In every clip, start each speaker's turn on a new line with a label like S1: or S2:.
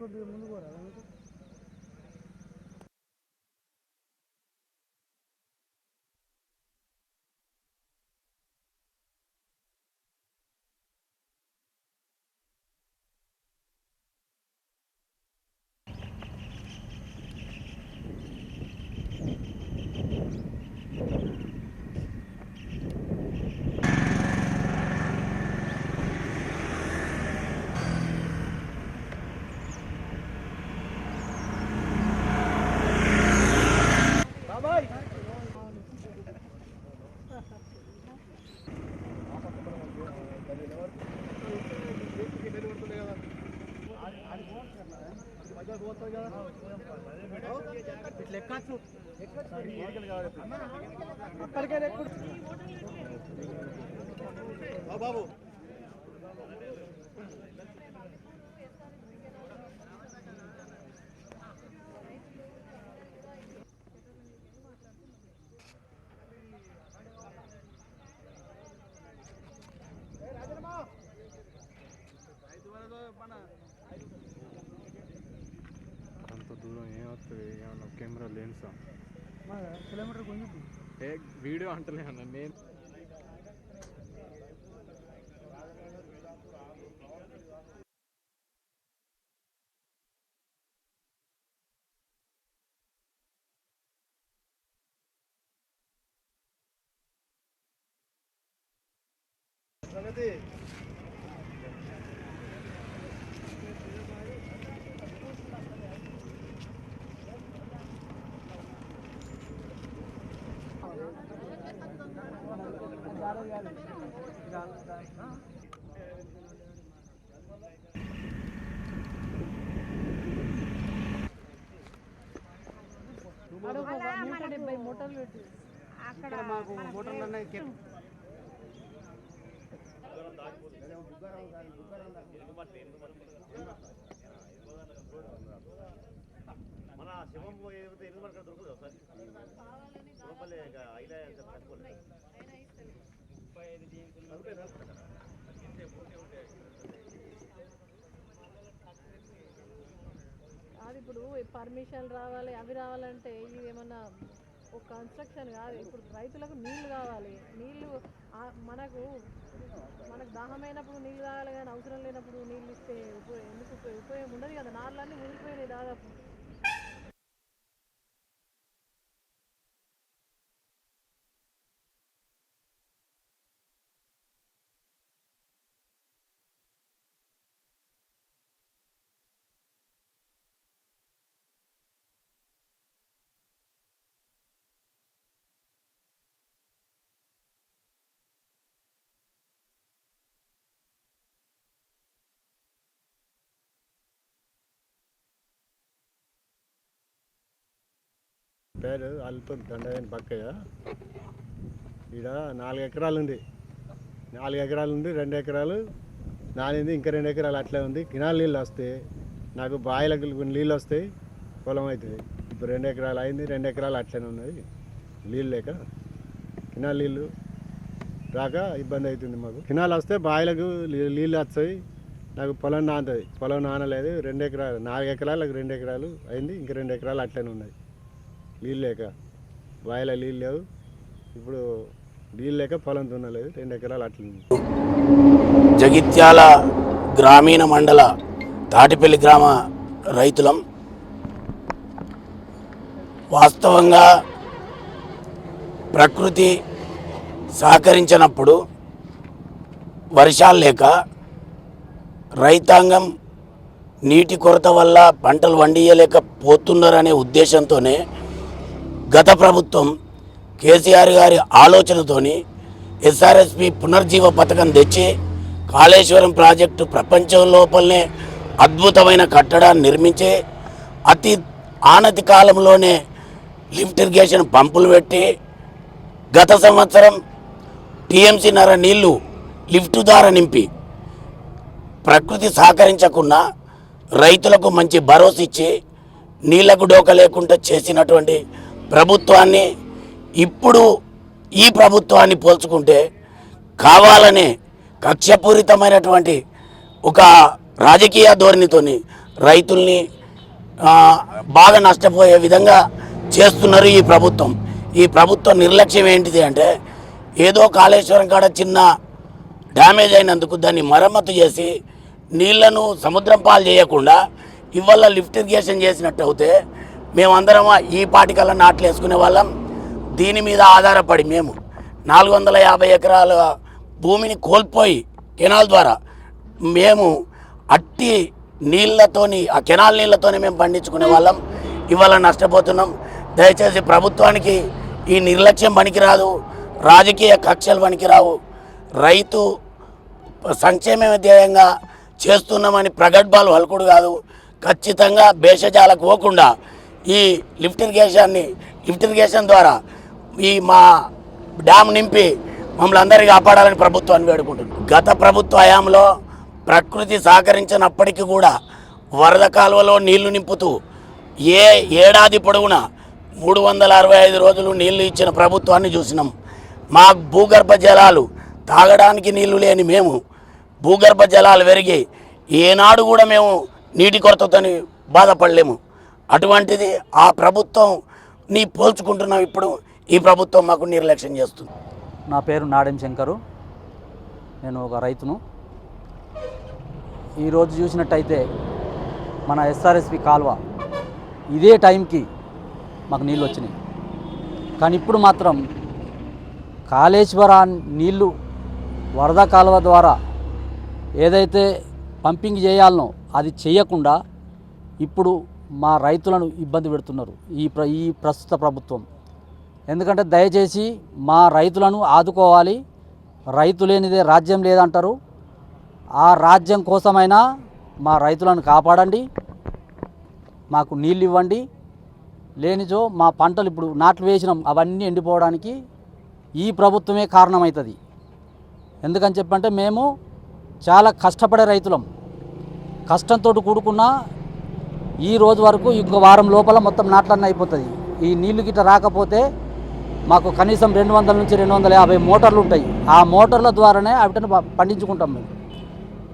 S1: వస్తున్నాయి. బాగా వే- ఇట్లా ఎక్కచ్చు అక్కడికైనా
S2: బాబు.
S1: కిలోమీటర్ కొంచెం
S3: ఏ వీడియో అంటలే అన్న నేను
S2: సంగతి
S4: నూట డెబ్బై మూటలు పెట్టి అక్కడ
S1: మాకు హోటల్ అన్నీ
S2: మన శివం ఏదైతే ఎనిమిది మనకు దొరకదు ఒకసారి లోపలే ఇక ఐలా కట్టుకోలేదు
S4: అది ఇప్పుడు పర్మిషన్ రావాలి అవి రావాలంటే ఇవి ఏమన్నా ఒక కన్స్ట్రక్షన్ కాదు. ఇప్పుడు రైతులకు నీళ్ళు కావాలి. నీళ్ళు మనకు మనకు దాహమైనప్పుడు నీళ్ళు తాగాలి కానీ అవసరం లేనప్పుడు నీళ్ళు ఇస్తే ఉపయోగం ఎందుకు ఉపయోగం? ఉపయోగం ఉండదు కదా. నార్లన్నీ మునిగిపోయినాయి దాదాపు.
S5: పేరు అల్పం దండవేని బక్కయ్య ఈడ నాలుగు ఎకరాలు ఉంది. నాలుగు ఎకరాలు ఉంది రెండు ఎకరాలు. నానింది ఇంకా రెండు ఎకరాలు అట్లే ఉంది. కినాల నీళ్ళు వస్తాయి నాకు బాయిలకు నీళ్ళు వస్తాయి పొలం అవుతుంది. ఇప్పుడు రెండు ఎకరాలు అయింది రెండు ఎకరాలు అట్లనే ఉన్నది. నీళ్ళు లేక కినాల నీళ్ళు రాక ఇబ్బంది అవుతుంది మాకు. కినాలు వస్తే బాయిలకు నీళ్ళు వస్తాయి. నాకు పొలం నానుతుంది పొలం నానలేదు రెండు ఎకరాలు నాలుగు ఎకరాలకు రెండు ఎకరాలు అయింది ఇంకా రెండు ఎకరాలు అట్లనే ఉన్నాయి నీళ్ళు లేక బాయిలో నీళ్ళు లేవు. ఇప్పుడు నీళ్ళు లేక పొలం దున్నలేదు. రెండు ఎకరాలు అట్లుంది
S6: జగిత్యాల గ్రామీణ మండల తాటిపల్లి గ్రామ రైతులం వాస్తవంగా ప్రకృతి సహకరించినప్పుడు వర్షాలు లేక రైతాంగం నీటి కొరత వల్ల పంటలు వండియలేకపోతున్నారనే ఉద్దేశంతోనే గత ప్రభుత్వం కేసీఆర్ గారి ఆలోచనతోని ఎస్ఆర్ఎస్పి పునర్జీవ పథకం తెచ్చి కాళేశ్వరం ప్రాజెక్టు ప్రపంచం లోపలనే అద్భుతమైన కట్టడాన్ని నిర్మించి అతి ఆనతి కాలంలోనే లిఫ్ట్ ఇరిగేషన్ పంపులు పెట్టి గత సంవత్సరం టీఎంసీ నర నీళ్ళు లిఫ్ట్ ద్వారా నింపి ప్రకృతి సహకరించకుండా రైతులకు మంచి భరోసా ఇచ్చి నీళ్ళకు డోక లేకుండా చేసినటువంటి ప్రభుత్వాన్ని ఇప్పుడు ఈ ప్రభుత్వాన్ని పోల్చుకుంటే కావాలనే కక్షపూరితమైనటువంటి ఒక రాజకీయ ధోరణితోని రైతుల్ని బాగా నష్టపోయే విధంగా చేస్తున్నారు ఈ ప్రభుత్వం. ఈ ప్రభుత్వం నిర్లక్ష్యం ఏంటిది అంటే ఏదో కాళేశ్వరం కాడ చిన్న డ్యామేజ్ అయినందుకు దాన్ని మరమ్మతు చేసి నీళ్ళను సముద్రం పాలు చేయకుండా ఇవాళ లిఫ్ట్ ఇరిగేషన్ చేసినట్టు అయితే మేమందరం ఈ పాటికల్లా నాట్లు వేసుకునే వాళ్ళం. దీని మీద ఆధారపడి మేము నాలుగు వందల యాభై ఎకరాల భూమిని కోల్పోయి కెనాల్ ద్వారా మేము అట్టి నీళ్ళతోని ఆ కెనాల్ నీళ్ళతోనే మేము పండించుకునే వాళ్ళం. ఇవాళ నష్టపోతున్నాం. దయచేసి ప్రభుత్వానికి ఈ నిర్లక్ష్యం పనికిరాదు. రాజకీయ కక్షలు పనికిరావు. రైతు సంక్షేమ ధ్యేయంగా చేస్తున్నామని ప్రగడ్భాలు హల్కుడు కాదు. ఖచ్చితంగా భేషజాలకు పోకుండా ఈ లిఫ్ట్ ఇరిగేషన్ని లిఫ్ట్ ఇరిగేషన్ ద్వారా ఈ మా డ్యామ్ నింపి మమ్మల్ని అందరికీ కాపాడాలని ప్రభుత్వాన్ని వేడుకుంటున్నాం. గత ప్రభుత్వ హయాంలో ప్రకృతి సహకరించినప్పటికీ కూడా వరద కాలువలో నీళ్ళు నింపుతూ ఏ ఏడాది పొడవునా మూడు వందల అరవై ఐదు రోజులు నీళ్ళు ఇచ్చిన ప్రభుత్వాన్ని చూసినాం. మా భూగర్భ జలాలు తాగడానికి నీళ్ళు లేని మేము భూగర్భ జలాలు పెరిగి ఏనాడు కూడా మేము నీటి కొరతతోని బాధపడలేము. అటువంటిది ఆ ప్రభుత్వం నీ పోల్చుకుంటున్నాం ఇప్పుడు ఈ ప్రభుత్వం మాకు నిర్లక్ష్యం చేస్తుంది.
S7: నా పేరు నాడెం శంకరు. నేను ఒక రైతును. ఈరోజు చూసినట్టయితే మన ఎస్ఆర్ఎస్పి కాలువ ఇదే టైంకి మాకు నీళ్ళు వచ్చినాయి. కానీ ఇప్పుడు మాత్రం కాళేశ్వర నీళ్ళు వరద కాలువ ద్వారా ఏదైతే పంపింగ్ చేయాలనో అది చేయకుండా ఇప్పుడు మా రైతులను ఇబ్బంది పెడుతున్నారు ఈ ప్ర ఈ ప్రస్తుత ప్రభుత్వం. ఎందుకంటే దయచేసి మా రైతులను ఆదుకోవాలి. రైతు లేనిదే రాజ్యం లేదంటారు. ఆ రాజ్యం కోసమైనా మా రైతులను కాపాడండి. మాకు నీళ్ళు ఇవ్వండి. లేనిచో మా పంటలు ఇప్పుడు నాట్లు వేసినాం అవన్నీ ఎండిపోవడానికి ఈ ప్రభుత్వమే కారణమవుతుంది. ఎందుకని చెప్పంటే మేము చాలా కష్టపడే రైతులం. కష్టంతో కూడుకున్న ఈ రోజు వరకు ఇంకో వారం లోపల మొత్తం నాట్లన్నీ అయిపోతుంది ఈ నీళ్ళు గిట్ట రాకపోతే మాకు కనీసం రెండు వందల నుంచి రెండు వందల యాభై మోటార్లు ఉంటాయి. ఆ మోటార్ల ద్వారానే వాటిని పండించుకుంటాం మేము.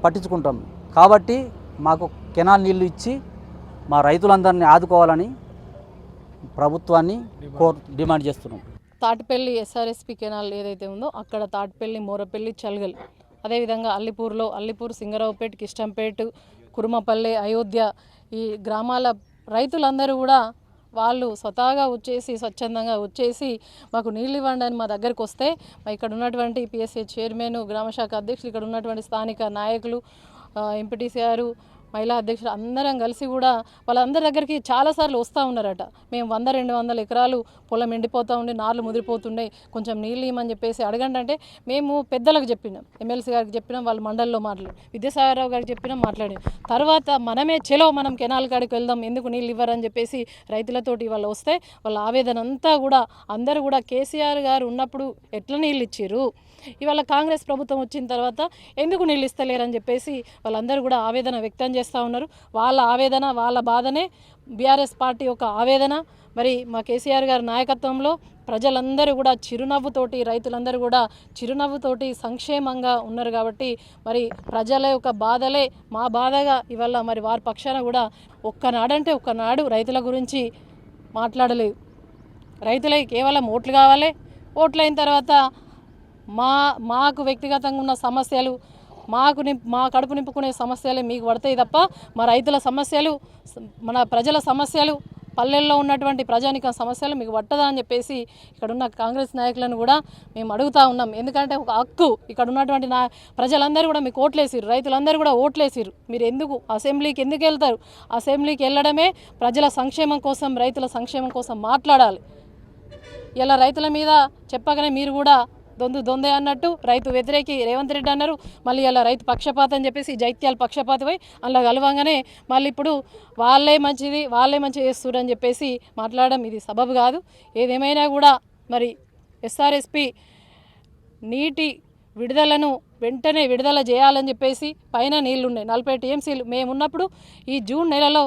S7: పట్టించుకుంటాం. కాబట్టి మాకు కెనాల్ నీళ్ళు ఇచ్చి మా రైతులందరినీ ఆదుకోవాలని ప్రభుత్వాన్ని కోర్ డిమాండ్ చేస్తున్నాం.
S4: తాటిపల్లి ఎస్ఆర్ఎస్పి కెనాల్ ఏదైతే ఉందో అక్కడ తాటిపల్లి మోరపల్లి చల్గల్. అదేవిధంగా అల్లిపూర్లో అల్లిపూర్ సింగరావుపేట కిష్టంపేట కురుమపల్లె అయోధ్య ఈ గ్రామాల రైతులందరూ కూడా వాళ్ళు స్వతహాగా వచ్చేసి స్వచ్ఛందంగా వచ్చేసి మాకు నీళ్ళు ఇవ్వండి అని మా దగ్గరికి వస్తే మా ఇక్కడ ఉన్నటువంటి పిఎస్ఏ చైర్మన్ గ్రామశాఖ అధ్యక్షులు ఇక్కడ ఉన్నటువంటి స్థానిక నాయకులు ఎంపీటీసీ గారు మహిళా అధ్యక్షులు అందరం కలిసి కూడా వాళ్ళందరి దగ్గరికి చాలాసార్లు వస్తూ ఉన్నారట. మేము వంద రెండు వందల ఎకరాలు పొలం ఎండిపోతూ ఉండే నార్లు ముదిరిపోతుండే కొంచెం నీళ్ళు ఇవ్వమని చెప్పేసి అడగండి అంటే మేము పెద్దలకు చెప్పినాం. ఎమ్మెల్సీ గారికి చెప్పినాం వాళ్ళ మండలిలో మాట్లాడి విద్యాసాగరరావు గారికి చెప్పినాం మాట్లాడి తర్వాత మనమే చెలో మనం కెనాల్ కాడికి వెళ్దాం ఎందుకు నీళ్ళు ఇవ్వరని చెప్పేసి రైతులతోటి వాళ్ళు వస్తే వాళ్ళ ఆవేదన అంతా కూడా అందరూ కూడా కేసీఆర్ గారు ఉన్నప్పుడు ఎట్లా నీళ్ళు ఇచ్చారు ఇవాళ కాంగ్రెస్ ప్రభుత్వం వచ్చిన తర్వాత ఎందుకు నీళ్ళు ఇస్తలేరని చెప్పేసి వాళ్ళందరూ కూడా ఆవేదన వ్యక్తం చేస్తూ ఉన్నారు. వాళ్ళ ఆవేదన వాళ్ళ బాధనే బీఆర్ఎస్ పార్టీ యొక్క ఆవేదన. మరి మా కేసీఆర్ గారి నాయకత్వంలో ప్రజలందరూ కూడా చిరునవ్వుతోటి రైతులందరూ కూడా చిరునవ్వుతోటి సంక్షేమంగా ఉన్నారు కాబట్టి మరి ప్రజల యొక్క బాధలే మా బాధగా ఇవాళ మరి వారి పక్షాన కూడా ఒక్కనాడంటే ఒక్కనాడు రైతుల గురించి మాట్లాడలేదు. రైతులకి కేవలం ఓట్లు కావాలి. ఓట్లు అయిన తర్వాత మా మాకు వ్యక్తిగతంగా ఉన్న సమస్యలు మాకు నింప్ మా కడుపు నింపుకునే సమస్యలే మీకు పడతాయి తప్ప మా రైతుల సమస్యలు మన ప్రజల సమస్యలు పల్లెల్లో ఉన్నటువంటి ప్రజానిక సమస్యలు మీకు పట్టదా అని చెప్పేసి ఇక్కడ ఉన్న కాంగ్రెస్ నాయకులను కూడా మేము అడుగుతా ఉన్నాం. ఎందుకంటే ఒక హక్కు ఇక్కడ ఉన్నటువంటి నా ప్రజలందరూ కూడా మీకు ఓట్లేసిరు రైతులందరూ కూడా ఓట్లేసిరు మీరు ఎందుకు అసెంబ్లీకి ఎందుకు వెళ్తారు? అసెంబ్లీకి వెళ్ళడమే ప్రజల సంక్షేమం కోసం రైతుల సంక్షేమం కోసం మాట్లాడాలి. ఇలా రైతుల మీద చెప్పగానే మీరు కూడా దొందు దొందే అన్నట్టు రైతు వ్యతిరేకి రేవంత్ రెడ్డి అన్నారు. మళ్ళీ అలా రైతు పక్షపాతం అని చెప్పేసి జైత్యాలు పక్షపాతమై అలా కలవంగానే మళ్ళీ ఇప్పుడు వాళ్ళే మంచిది వాళ్ళే మంచి చేస్తున్నారు అని చెప్పేసి మాట్లాడడం ఇది సబబు కాదు. ఏదేమైనా కూడా మరి ఎస్ఆర్ఎస్పి నీటి విడుదలను వెంటనే విడుదల చేయాలని చెప్పేసి పైన నీళ్ళు ఉన్నాయి నలభై టీఎంసీలు. మేము ఉన్నప్పుడు ఈ జూన్ నెలలో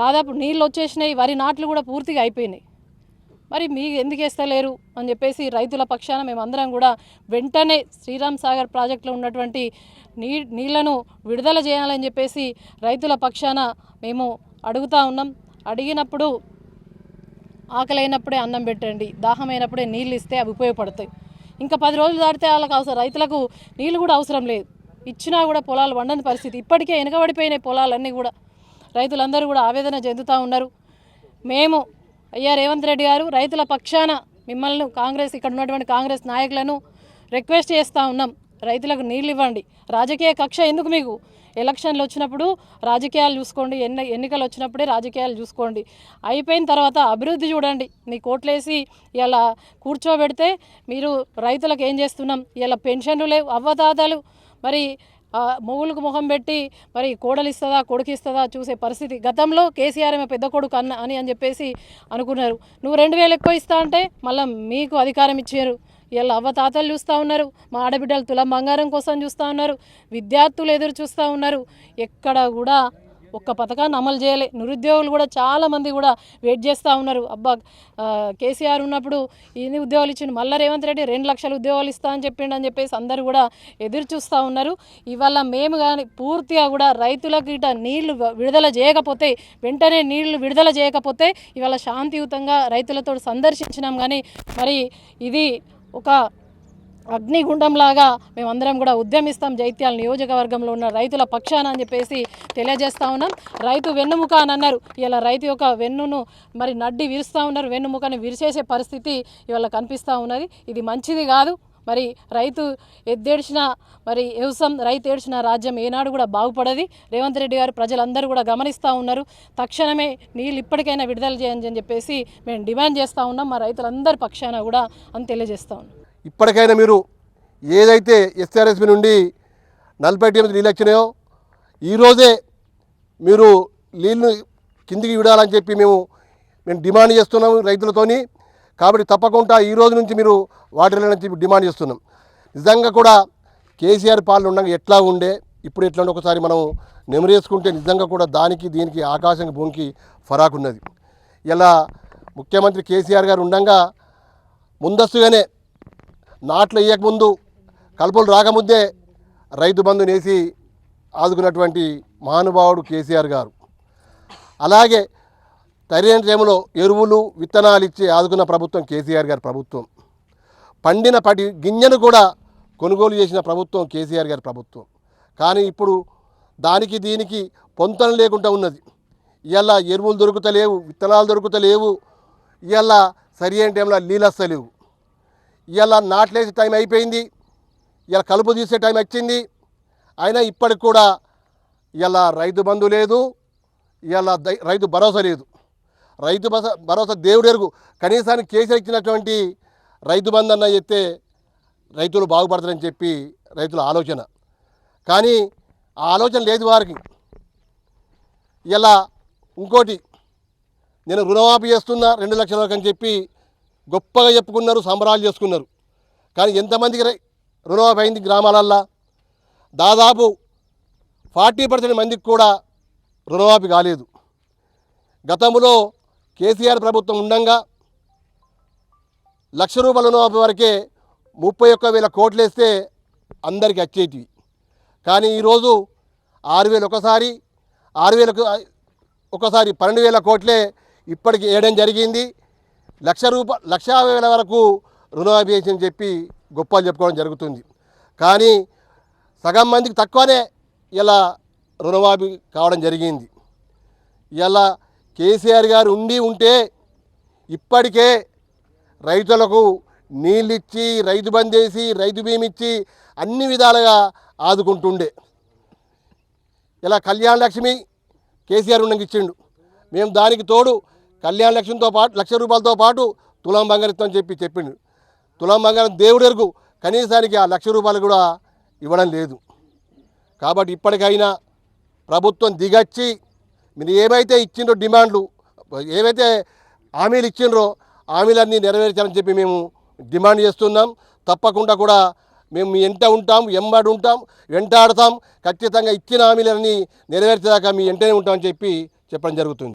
S4: దాదాపు నీళ్ళు వచ్చేసినాయి. వరి నాట్లు కూడా పూర్తిగా అయిపోయినాయి. మరి మీ ఎందుకు వేస్తలేరు అని చెప్పేసి రైతుల పక్షాన మేమందరం కూడా వెంటనే శ్రీరామ్ సాగర్ ప్రాజెక్టులో ఉన్నటువంటి నీ నీళ్ళను విడుదల చేయాలని చెప్పేసి రైతుల పక్షాన మేము అడుగుతా ఉన్నాం. అడిగినప్పుడు ఆకలైనప్పుడే అన్నం పెట్టండి దాహమైనప్పుడే నీళ్ళు ఇస్తే అవి ఉపయోగపడతాయి. ఇంకా పది రోజులు దాటితే వాళ్ళకి అవసరం రైతులకు నీళ్ళు కూడా అవసరం లేదు. ఇచ్చినా కూడా పొలాలు వండని పరిస్థితి. ఇప్పటికే వెనకబడిపోయినాయి పొలాలన్నీ కూడా రైతులందరూ కూడా ఆవేదన చెందుతూ ఉన్నారు. మేము అయ్యా రేవంత్ రెడ్డి గారు రైతుల పక్షాన మిమ్మల్ని కాంగ్రెస్ ఇక్కడ ఉన్నటువంటి కాంగ్రెస్ నాయకులను రిక్వెస్ట్ చేస్తూ ఉన్నాం. రైతులకు నీళ్ళు ఇవ్వండి. రాజకీయ కక్ష ఎందుకు మీకు? ఎలక్షన్లు వచ్చినప్పుడు రాజకీయాలు చూసుకోండి. ఎన్ని ఎన్నికలు వచ్చినప్పుడే రాజకీయాలు చూసుకోండి. అయిపోయిన తర్వాత అభివృద్ధి చూడండి. మీ కోట్లేసి ఇలా కూర్చోబెడితే మీరు రైతులకు ఏం చేస్తున్నాం? ఇలా పెన్షన్లు లేవు అవ్వదాదాలు మరి మొగులకు ముఖం పెట్టి మరి కోడలు ఇస్తుందా కొడుకు ఇస్తుందా చూసే పరిస్థితి. గతంలో కేసీఆర్ ఏమో పెద్ద కొడుకు అన్న అని అని చెప్పేసి అనుకున్నారు. నువ్వు రెండు వేలు ఎక్కువ ఇస్తా అంటే మళ్ళీ మీకు అధికారం ఇచ్చారు. ఇలా అవ్వ తాతలు చూస్తూ ఉన్నారు మా ఆడబిడ్డలు తులం బంగారం కోసం చూస్తూ ఉన్నారు విద్యార్థులు ఎదురు చూస్తూ ఉన్నారు. ఎక్కడ కూడా ఒక్క పథకాన్ని అమలు చేయలే. నిరుద్యోగులు కూడా చాలామంది కూడా వెయిట్ చేస్తూ ఉన్నారు. అబ్బా కేసీఆర్ ఉన్నప్పుడు ఇన్ని ఉద్యోగాలు ఇచ్చిండు. మళ్ళీ రేవంత్ రెడ్డి రెండు లక్షల ఉద్యోగాలు ఇస్తా అని చెప్పిండు అని చెప్పేసి అందరూ కూడా ఎదురు చూస్తూ ఉన్నారు. ఇవాళ మేము కానీ పూర్తిగా కూడా రైతులకు ఇట నీళ్ళు విడుదల చేయకపోతే వెంటనే నీళ్ళు విడుదల చేయకపోతే ఇవాళ శాంతియుతంగా రైతులతో సందర్శించినాం కానీ మరి ఇది ఒక అగ్నిగుండంలాగా మేమందరం కూడా ఉద్యమిస్తాం జైత్యాల నియోజకవర్గంలో ఉన్న రైతుల పక్షాన అని చెప్పేసి తెలియజేస్తా ఉన్నాం. రైతు వెన్నుముక అని అన్నారు. ఇలా రైతు యొక్క వెన్నును మరి నడ్డి విరుస్తూ ఉన్నారు. వెన్నుముకని విరిచేసే పరిస్థితి ఇవాళ కనిపిస్తూ ఉన్నది. ఇది మంచిది కాదు. మరి రైతు ఎద్దేడ్చిన మరి వ్యవసాయం రైతు ఏడ్చిన రాజ్యం ఏనాడు కూడా బాగుపడది. రేవంత్ రెడ్డి గారు ప్రజలందరూ కూడా గమనిస్తూ ఉన్నారు. తక్షణమే నీళ్ళు ఇప్పటికైనా విడుదల చేయండి అని చెప్పేసి మేము డిమాండ్ చేస్తూ ఉన్నాం. మా రైతులందరి పక్షాన కూడా అని తెలియజేస్తా ఉన్నాం.
S8: ఇప్పటికైనా మీరు ఏదైతే ఎస్ఆర్ఎస్పి నుండి నలభై టీఎంసీ నీళ్ళు వచ్చినాయో ఈరోజే మీరు నీళ్ళు కిందికి విడాలని చెప్పి మేము మేము డిమాండ్ చేస్తున్నాము రైతులతోని. కాబట్టి తప్పకుండా ఈ రోజు నుంచి మీరు వాటర్ అని చెప్పి డిమాండ్ చేస్తున్నాం. నిజంగా కూడా కేసీఆర్ పాలన ఉండగా ఎట్లా ఉండే ఇప్పుడు ఎట్లా ఉండే ఒకసారి మనం నెమరేసుకుంటే నిజంగా కూడా దానికి దీనికి ఆకాశం భూమికి ఫరాకున్నది. ఇలా ముఖ్యమంత్రి కేసీఆర్ గారు ఉండగా ముందస్తుగానే నాట్లు వేయకముందు కలుపులు రాకముందే రైతు బంధుని వేసి ఆదుకున్నటువంటి మహానుభావుడు కేసీఆర్ గారు. అలాగే సరైన టైంలో ఎరువులు విత్తనాలు ఇచ్చి ఆదుకున్న ప్రభుత్వం కేసీఆర్ గారి ప్రభుత్వం. పండిన పటి గింజను కూడా కొనుగోలు చేసిన ప్రభుత్వం కేసీఆర్ గారి ప్రభుత్వం. కానీ ఇప్పుడు దానికి దీనికి పొంతన లేకుండా ఉన్నది. ఇవాళ ఎరువులు దొరుకుతలేవు విత్తనాలు దొరుకుతలేవు ఇవాళ సరి అయిన టైంలో నీళ్ళు వస్తలేవు ఇలా నాట్లేసే టైం అయిపోయింది. ఇలా కలుపు తీసే టైం వచ్చింది. అయినా ఇప్పటికి కూడా ఇలా రైతు బంధు లేదు. ఇలా రైతు భరోసా లేదు. రైతు భరోసా దేవుడు ఎరుగు. కనీసానికి కేసీఆర్ ఇచ్చినటువంటి రైతు బంధు అన్న చెప్తే రైతులు బాగుపడతారని చెప్పి రైతుల ఆలోచన. కానీ ఆ ఆలోచన లేదు వారికి. ఇలా ఇంకోటి నేను రుణమాఫీ చేస్తున్నా రెండు లక్షల వరకు అని చెప్పి గొప్పగా చెప్పుకున్నారు సంబరాలు చేసుకున్నారు. కానీ ఎంతమందికి రుణమాఫీ అయింది గ్రామాలల్లో? దాదాపు ఫార్టీ పర్సెంట్ మందికి కూడా రుణమాఫీ కాలేదు. గతంలో కేసీఆర్ ప్రభుత్వం ఉండంగా లక్ష రూపాయల రుణమాఫీ వరకే ముప్పై ఒక్క వేల కోట్లు వేస్తే అందరికి వచ్చేటివి కానీ ఈరోజు ఆరు వేలు ఒకసారి ఆరు వేలకు ఒకసారి పన్నెండు వేల కోట్లే ఇప్పటికి వేయడం జరిగింది. లక్ష రూప లక్ష వేల వరకు రుణమాఫీ అని చెప్పి గొప్పలు చెప్పుకోవడం జరుగుతుంది. కానీ సగం మందికి తక్కువనే ఇలా రుణమాఫీ కావడం జరిగింది. ఇలా కేసీఆర్ గారు ఉండి ఉంటే ఇప్పటికే రైతులకు నీళ్ళిచ్చి రైతు బంద్ చేసి రైతు బీమిచ్చి ఇచ్చి అన్ని విధాలుగా ఆదుకుంటుండే. ఇలా కళ్యాణ లక్ష్మి కేసీఆర్ ఉండకి ఇచ్చిండు. మేము దానికి తోడు కళ్యాణ లక్ష్యంతో పాటు లక్ష రూపాయలతో పాటు తులం బంగారం చెప్పి చెప్పిండు. తులం బంగారం దేవుడి వరకు కనీసానికి ఆ లక్ష రూపాయలు కూడా ఇవ్వడం లేదు. కాబట్టి ఇప్పటికైనా ప్రభుత్వం దిగచ్చి మీరు ఏమైతే ఇచ్చిండ్రో డిమాండ్లు ఏవైతే హామీలు ఇచ్చిండ్రో హామీలన్నీ నెరవేర్చాలని చెప్పి మేము డిమాండ్ చేస్తున్నాం. తప్పకుండా కూడా మేము మీ ఎంట ఉంటాం ఎంబడి ఉంటాం వెంటాడతాం. ఖచ్చితంగా ఇచ్చిన హామీలన్నీ నెరవేర్చేదాకా మీ వెంటనే ఉంటామని చెప్పి చెప్పడం జరుగుతుంది.